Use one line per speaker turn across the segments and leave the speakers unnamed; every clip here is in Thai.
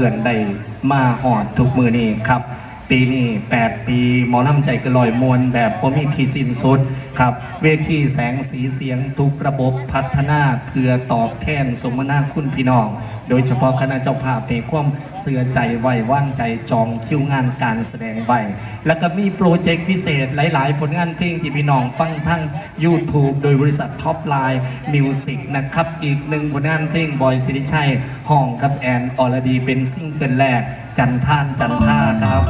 เพื่อนได้มาหอดทุกมือนี้ครับ ปีนี้8ปีหมอลำใจกระลอยมวลแบบพมีทีสินสุดครับ เวทีแสงสีเสียงทุกระบบพัฒนาเพื่อตอบแทนสมนาคุณพี่น้อง โดยเฉพาะคณะเจ้าภาพในความเสื่อใจไว้ว่างใจจองคิวงานการแสดงไว้แล้วก็มีโปรเจกต์พิเศษหลาย ๆ ผลงานเพลงที่พี่น้องฟังทั้ง YouTube โดยบริษัทท็อปไลน์มิวสิกนะครับ อีกหนึ่งผลงานเพลงบอยสิริชัยห้องกับแอนอรดีเป็นซิงเกิลแรกจันท่านจันท่าครับ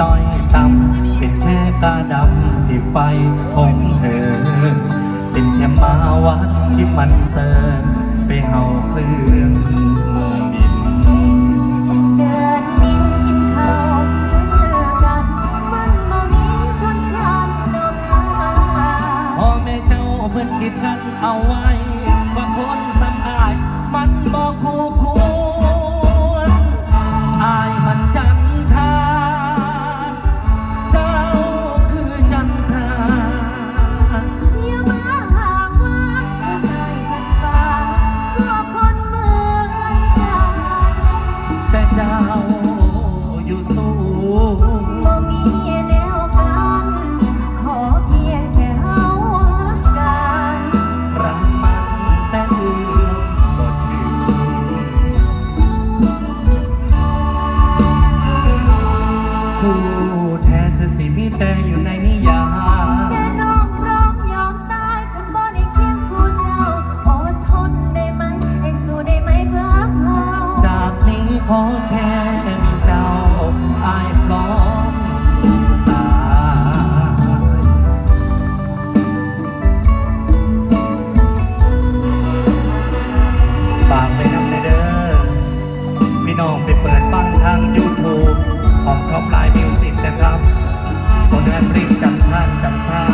ต้อยต่ำเป็นแค่กาดำที่ไฟหงเหินเป็นแค่มาวัดที่มันเซินไปเฮาเครื่องบิน
เดินดินกินข้าวคือกันมันมองนี้ชนชั้นดอกหา
พ่อแม่เจ้าเพิ่นคิดฉันเอาไว้
ขอแค่
มีเจ้า
อา
ยพร้อมสู้ตายฝากไปนำในเด้อพี่น้องไปเปิดฟังทาง YouTube ของท็อปไลน์มิวสิกนะครับผลงานเพลงจำท่านจำท่า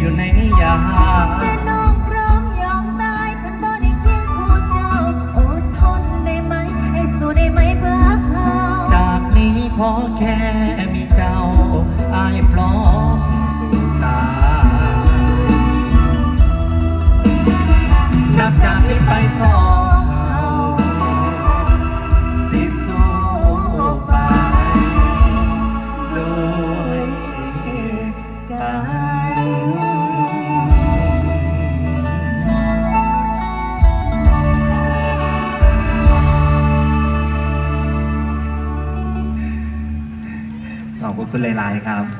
อยู่
ในนิ
ยามน้อง
พร้อมยอมตายคันบ่ได้เคียงคู่เจ้าอดทนได้ไหม ให้สู้ได้ไหมเพื่อเขา
จากนี้ขอแค่มีเจ้าอายพร้อมสู้ตานับจากนี้ไปสอง คุณหลาย ๆ ครับ